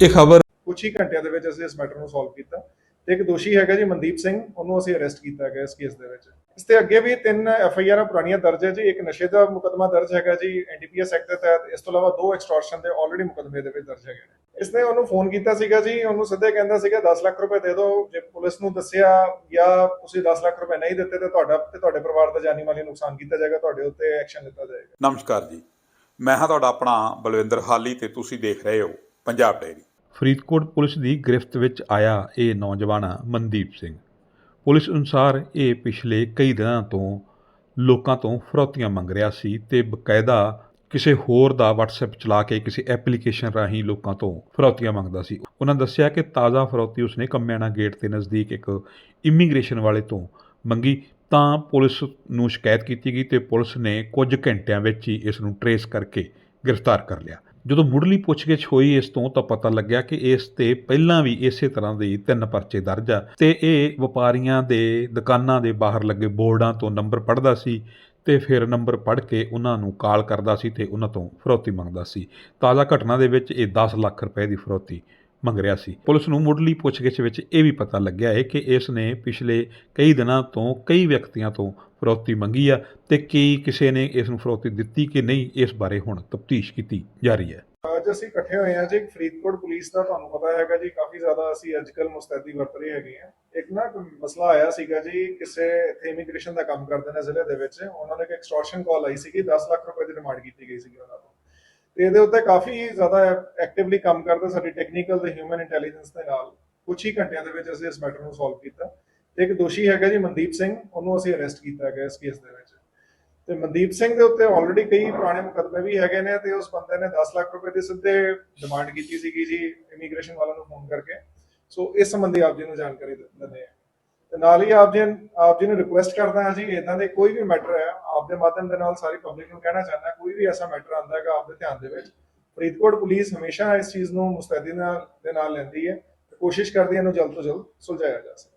ਇਹ ਖਬਰ ਕੁਝ ਹੀ ਘੰਟਿਆਂ ਦੇ ਵਿੱਚ ਅਸੀਂ ਇਸ ਮੈਟਰ ਨੂੰ ਸੋਲਵ ਕੀਤਾ ਤੇ ਇੱਕ ਦੋਸ਼ੀ ਹੈਗਾ ਜੀ ਮਨਦੀਪ ਸਿੰਘ ਉਹਨੂੰ ਅਸੀਂ ਅਰੈਸਟ ਕੀਤਾ ਗਿਆ ਇਸ ਕੇਸ ਦੇ ਵਿੱਚ। ਇਸ ਤੇ ਅੱਗੇ ਵੀ ਤਿੰਨ ਐਫ ਆਈ ਆਰ ਪੁਰਾਣੀਆਂ ਦਰਜ ਹੈ ਜੀ ਇੱਕ ਨਸ਼ੇ ਦਾ ਮੁਕਦਮਾ ਦਰਜ ਹੈਗਾ ਜੀ ਐਨਡੀਪੀਐਸ ਐਕਟ ਦੇ ਤਹਿਤ ਇਸ ਤੋਂ ਇਲਾਵਾ ਦੋ ਐਕਸਟੋਰਸ਼ਨ ਦੇ ਆਲਰੇਡੀ ਮੁਕਦਮੇ ਦੇ ਵਿੱਚ ਦਰਜ ਹੈਗੇ ਨੇ। ਇਸਨੇ ਉਹਨੂੰ ਫੋਨ ਕੀਤਾ ਸੀਗਾ ਜੀ ਉਹਨੂੰ ਸਿੱਧੇ ਕਹਿੰਦਾ ਸੀਗਾ 10 ਲੱਖ ਰੁਪਏ ਦੇ ਦਿਓ ਜੇ ਪੁਲਿਸ ਨੂੰ ਦੱਸਿਆ ਜਾਂ ਤੁਸੀਂ 10 ਲੱਖ ਰੁਪਏ ਨਹੀਂ ਦਿੱਤੇ ਤੇ ਤੁਹਾਡਾ ਤੇ ਤੁਹਾਡੇ ਪਰਿਵਾਰ ਦਾ ਜਾਨੀ ਮਾਲੀ ਨੁਕਸਾਨ ਕੀਤਾ ਜਾਏਗਾ ਤੁਹਾਡੇ ਉੱਤੇ ਐਕਸ਼ਨ ਲਿੱਤਾ ਜਾਏਗਾ। ਨਮਸਕਾਰ ਜੀ ਮੈਂ ਹਾਂ ਤੁਹਾਡਾ ਆਪਣਾ ਬਲਵਿੰਦਰ ਹਾਲੀ ਤੇ ਤੁਸੀਂ ਦੇਖ ਰਹੇ ਹੋ ਪੰਜਾਬ ਡੇਰੀ ਫਰੀਦਕੋਟ ਪੁਲਿਸ ਦੀ ਗ੍ਰਿਫਤ ਵਿੱਚ ਆਇਆ ਇਹ ਨੌਜਵਾਨ ਮਨਦੀਪ ਸਿੰਘ। ਪੁਲਿਸ ਅਨੁਸਾਰ ਇਹ ਪਿਛਲੇ ਕਈ ਦਿਨਾਂ ਤੋਂ ਲੋਕਾਂ ਤੋਂ ਫਰੋਤੀਆਂ ਮੰਗ ਰਿਹਾ ਸੀ ਤੇ ਬਕਾਇਦਾ ਕਿਸੇ ਹੋਰ ਦਾ WhatsApp ਚਲਾ ਕੇ ਕਿਸੇ ਐਪਲੀਕੇਸ਼ਨ ਰਾਹੀਂ ਲੋਕਾਂ ਤੋਂ ਫਰੋਤੀਆਂ ਮੰਗਦਾ ਸੀ। ਉਹਨਾਂ ਦੱਸਿਆ ਕਿ ਤਾਜ਼ਾ ਫਰੌਤੀ ਉਸਨੇ ਕੰਮਿਆਣਾ ਗੇਟ ਦੇ ਨਜ਼ਦੀਕ ਇੱਕ ਇਮੀਗ੍ਰੇਸ਼ਨ ਵਾਲੇ ਤੋਂ ਮੰਗੀ, ਤਾਂ ਪੁਲਿਸ ਨੂੰ ਸ਼ਿਕਾਇਤ ਕੀਤੀ ਗਈ ਤੇ ਪੁਲਿਸ ਨੇ ਕੁਝ ਘੰਟਿਆਂ ਵਿੱਚ ਹੀ ਇਸ ਨੂੰ ਟਰੇਸ ਕਰਕੇ ਗ੍ਰਿਫਤਾਰ ਕਰ ਲਿਆ। ਜਦੋਂ ਮੁੱਢਲੀ ਪੁੱਛਗਿੱਛ ਹੋਈ ਇਸ ਤੋਂ ਤਾਂ ਪਤਾ ਲੱਗਿਆ ਕਿ ਇਸ ਤੇ ਪਹਿਲਾਂ ਵੀ ਇਸੇ ਤਰ੍ਹਾਂ ਦੇ ਤਿੰਨ ਪਰਚੇ ਦਰਜ ਆ। ਤੇ ਇਹ ਵਪਾਰੀਆਂ ਦੇ ਦੁਕਾਨਾਂ ਦੇ ਬਾਹਰ ਲੱਗੇ ਬੋਰਡਾਂ ਤੋਂ ਨੰਬਰ ਪੜ੍ਹਦਾ ਸੀ ਤੇ ਫਿਰ ਨੰਬਰ ਪੜ੍ਹ ਕੇ ਉਹਨਾਂ ਨੂੰ ਕਾਲ ਕਰਦਾ ਸੀ ਤੇ ਉਹਨਾਂ ਤੋਂ ਫਰੋਤੀ ਮੰਗਦਾ ਸੀ। ਤਾਜ਼ਾ ਘਟਨਾ ਦੇ ਵਿੱਚ ਇਹ 10 ਲੱਖ ਰੁਪਏ ਦੀ ਫਰੋਤੀ ਮੰਗ ਰਿਹਾ ਸੀ। ਪੁਲਿਸ ਨੂੰ ਮੁੱਢਲੀ ਪੁੱਛਗਿੱਛ ਵਿੱਚ ਇਹ ਵੀ ਪਤਾ ਲੱਗਿਆ ਹੈ ਕਿ ਇਸ ਨੇ ਪਿਛਲੇ ਕਈ ਦਿਨਾਂ ਤੋਂ ਕਈ ਵਿਅਕਤੀਆਂ ਤੋਂ ਫਰੌਤੀ ਮੰਗੀ ਆ ਤੇ ਕੀ ਕਿਸੇ ਨੇ ਇਸ ਨੂੰ ਫਰੌਤੀ ਦਿੱਤੀ ਕਿ ਨਹੀਂ, ਇਸ ਬਾਰੇ ਹੁਣ ਤਫਤੀਸ਼ ਕੀਤੀ ਜਾ ਰਹੀ ਹੈ। ਅੱਜ ਅਸੀਂ ਇਕੱਠੇ ਹੋਏ ਹਾਂ ਜੀ ਫਰੀਦਕੋਟ ਪੁਲਿਸ ਦਾ ਤੁਹਾਨੂੰ ਪਤਾ ਹੈਗਾ ਜੀ, ਕਾਫੀ ਜ਼ਿਆਦਾ ਅਸੀਂ ਅੱਜਕੱਲ ਮੁਸਤੈਦੀ ਵਰਤ ਰਹੇ ਹੈਗੇ ਆ ਇੱਕ ਨਾ ਮਸਲਾ ਆਇਆ ਸੀਗਾ ਜੀ, ਕਿਸੇ ਇੱਥੇ ਇਮੀਗ੍ਰੇਸ਼ਨ ਦਾ ਕੰਮ ਕਰਦੇ ਨੇ ਜ਼ਿਲ੍ਹੇ ਦੇ ਵਿੱਚ, ਉਹਨਾਂ ਨੇ ਇੱਕ ਐਕਸਟੋਰਸ਼ਨ ਕਾਲ ਆਈ ਸੀਗੀ 10 ਲੱਖ ਰੁਪਏ ਦੀ ਡਿਮਾਂਡ ਕੀਤੀ ਗਈ ਸੀਗੀ ਉਹਨਾਂ ਤੋਂ। ਤੇ ਇਹਦੇ ਉੱਤੇ ਕਾਫੀ ਜ਼ਿਆਦਾ ਐਕਟਿਵਲੀ ਕੰਮ ਕਰਦਾ ਸਾਡੀ ਟੈਕਨੀਕਲ ਤੇ ਹਿਊਮਨ ਇੰਟੈਲੀਜੈਂਸ ਦੇ ਨਾਲ। ਕੁਝ ਹੀ ਘੰਟਿਆਂ ਦੇ ਵਿੱਚ ਅਸੀਂ ਇਸ ਮੈਟਰ ਨੂੰ ਸੋਲਵ ਕੀਤਾ। ਤੇ ਇੱਕ ਦੋਸ਼ੀ ਹੈਗਾ ਜੀ ਮਨਦੀਪ ਸਿੰਘ, ਉਹਨੂੰ ਅਸੀਂ ਅਰੈਸਟ ਕੀਤਾ ਗਿਆ ਇਸ ਕੇਸ ਦੇ ਵਿੱਚ। ਤੇ ਮਨਦੀਪ ਸਿੰਘ ਦੇ ਉੱਤੇ ਆਲਰੇਡੀ ਕਈ ਪੁਰਾਣੇ ਮੁਕੱਦਮੇ ਵੀ ਹੈਗੇ ਨੇ ਤੇ ਉਸ ਬੰਦੇ ਨੇ 10 ਲੱਖ ਰੁਪਏ ਦੀ ਸਿੱਧੇ ਡਿਮਾਂਡ ਕੀਤੀ ਸੀਗੀ ਜੀ ਇਮੀਗ੍ਰੇਸ਼ਨ ਵਾਲਿਆਂ ਨੂੰ ਫੋਨ ਕਰਕੇ। ਸੋ ਇਸ ਸੰਬੰਧੀ ਆਪ ਜੀ ਨੂੰ ਜਾਣਕਾਰੀ ਦਿੰਦੇ ਆ ਤੇ ਨਾਲ ਹੀ ਆਪ ਜੀ ਆਪ ਜੀ ਨੂੰ ਰਿਕੁਐਸਟ ਕਰਦਾ ਹਾਂ ਜੀ ਇਦਾਂ ਦੇ ਕੋਈ ਵੀ ਮੈਟਰ ਹੈ ਆਪ ਦੇ ਮਾਧਿਅਮ ਦੇ ਨਾਲ ਸਾਰੀ ਪਬਲਿਕ ਨੂੰ ਕਹਿਣਾ ਚਾਹੁੰਦਾ ਕੋਈ ਵੀ ਐਸਾ ਮੈਟਰ ਆਉਂਦਾ ਹੈਗਾ ਆਪ ਦੇ ਧਿਆਨ ਦੇ ਵਿੱਚ। ਫਰੀਦਕੋਟ ਪੁਲਿਸ ਹਮੇਸ਼ਾ ਇਸ ਚੀਜ਼ ਨੂੰ ਮੁਸਤੈਦੀ ਨਾਲ ਦੇ ਨਾਲ ਲੈਂਦੀ ਹੈ ਤੇ ਕੋਸ਼ਿਸ਼ ਕਰਦੀ ਹੈ ਇਹਨੂੰ ਜਲਦ ਤੋਂ ਜਲਦ ਸੁਲਝਾਇਆ ਜਾ ਸਕੇ।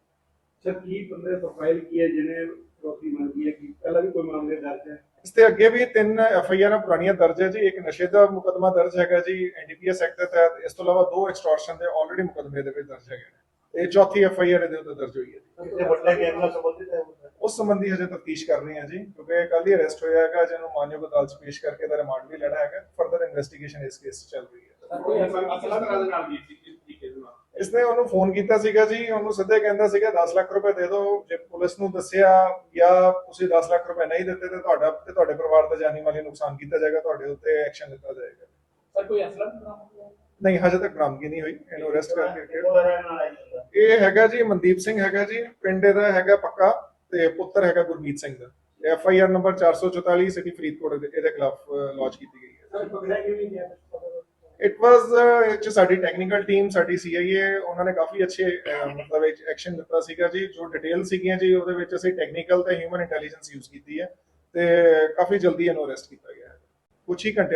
ਸਰ ਕੀ ਬੰਦੇ ਪ੍ਰੋਫਾਈਲ ਕੀ ਹੈ? ਜਿਹਨੇ ਰੋਟੀ ਮੰਗੀ ਹੈ ਕਿ ਪਹਿਲਾਂ ਵੀ ਕੋਈ ਮਾਮਲੇ ਦਰਜ ਹੈ? ਇਸ ਤੇ ਅੱਗੇ ਵੀ ਤਿੰਨ ਐਫ ਆਈ ਆਰ ਪੁਰਾਣੀਆਂ ਦਰਜ ਹੈ ਜੀ। ਇੱਕ ਨਸ਼ੇ ਦਾ ਮੁਕਦਮਾ ਦਰਜ ਹੈਗਾ ਜੀ ਐਨਡੀਪੀਐਸ ਐਕਟ ਦੇ ਤਹਿਤ। ਇਸ ਤੋਂ ਇਲਾਵਾ ਦੋ ਐਕਸਟੋਰਸ਼ਨ ਦੇ ਆਲਰੇਡੀ ਮੁਕਦਮੇ ਦੇ ਵਿੱਚ ਦਰਜ ਹੈਗੇ ਇਹ ਚੌਥੀ ਐਫ ਆਈ ਆਰ ਇਹਦੇ ਉੱਤੇ ਦਰਜ ਹੋਈ ਹੈ ਜੀ। ਕਿਸੇ ਵੱਡੇ ਗੈਂਗ ਨਾਲ ਸੰਬੰਧਿਤ ਹੈ? ਉਸ ਸੰਬੰਧੀ ਹਜੇ ਤਫਤੀਸ਼ ਕਰ ਰਹੇ ਹਾਂ ਜੀ ਕਿਉਂਕਿ ਕੱਲ ਹੀ ਅਰੈਸਟ ਹੋਇਆ ਹੈਗਾ ਜਿਹਨੂੰ ਮਾਨਯੋਗ ਅਦਾਲਤ 'ਚ ਪੇਸ਼ ਕਰਕੇ ਦਾ ਰਿਮਾਂਡ ਵੀ ਲੈਣਾ ਹੈਗਾ ਫਰਦਰ ਇਨਵੈਸਟੀਗੇਸ਼ਨ ਇਸ ਕੇਸ 'ਚ ਚੱਲ ਰਹੀ ਹੈ। ਕੋਈ ਅਸਲਾ ਦੇ ਨਾਲ ਵੀ ਇਸਨੇ ਉਹਨੂੰ ਫੋਨ ਕੀਤਾ ਸੀਗਾ ਜੀ ਉਹਨੂੰ ਸਿੱਧੇ ਕਹਿੰਦਾ ਸੀਗਾ 10 ਲੱਖ ਰੁਪਏ ਦੇ ਦਿਓ ਜੇ ਪੁਲਿਸ ਨੂੰ ਦੱਸਿਆ ਜਾਂ ਤੁਸੀਂ 10 ਲੱਖ ਰੁਪਏ ਨਹੀਂ ਦਿੱਤੇ ਤੇ ਤੁਹਾਡਾ ਤੇ ਤੁਹਾਡੇ ਪਰਿਵਾਰ ਦਾ ਜਾਨੀ ਮਾਲੀ ਨੁਕਸਾਨ ਕੀਤਾ ਜਾਏਗਾ ਤੁਹਾਡੇ ਉੱਤੇ ਐਕਸ਼ਨ ਲਿੱਤਾ ਜਾਏਗਾ। ਸਰ ਕੋਈ ਅਸਲਾ ਨਹੀਂ ਹਜੇ ਤੱਕ ਬਰਾਮਦਗੀ ਨਹੀਂ ਹੋਈ ਇਹਨੂੰ ਅਰੈਸਟ ਕਰਕੇ ਇਹ ਹੈਗਾ ਜੀ ਮਨਦੀਪ ਸਿੰਘ ਹੈਗਾ ਜੀ ਪਿੰਡ ਦਾ ਹੈਗਾ ਪੱਕਾ ਤੇ ਪੁੱਤਰ ਹੈਗਾ ਗੁਰਮੀਤ ਸਿੰਘ ਦਾ। F I R number 444 city Faridkot ਦੇ ਇਹਦੇ ਖਿਲਾਫ ਲਾਂਚ ਕੀਤੀ ਗਈ ਹੈ। ਇਟ ਵਾਸ ਚ ਸਾਡੀ ਟੈਕਨੀਕਲ ਟੀਮ ਸਾਡੀ ਸੀਆਈਏ ਉਹਨਾਂ ਨੇ ਕਾਫੀ ਅੱਛੇ ਮਤਲਬ ਐਕਸ਼ਨ ਦਿੱਤਾ ਸੀਗਾ ਜੀ ਜੋ ਡਿਟੇਲ ਸੀਗੀਆਂ ਜੀ ਉਹਦੇ ਵਿੱਚ ਅਸੀਂ ਟੈਕਨੀਕਲ ਤੇ ਹਿਊਮਨ ਇੰਟੈਲੀਜੈਂਸ ਯੂਜ਼ ਕੀਤੀ ਹੈ ਤੇ ਕਾਫੀ ਜਲਦੀ ਇਹਨੂੰ ਅਰੈਸਟ ਕੀਤਾ ਗਿਆ ਕੁਝ ਹੀ ਘੰਟੇ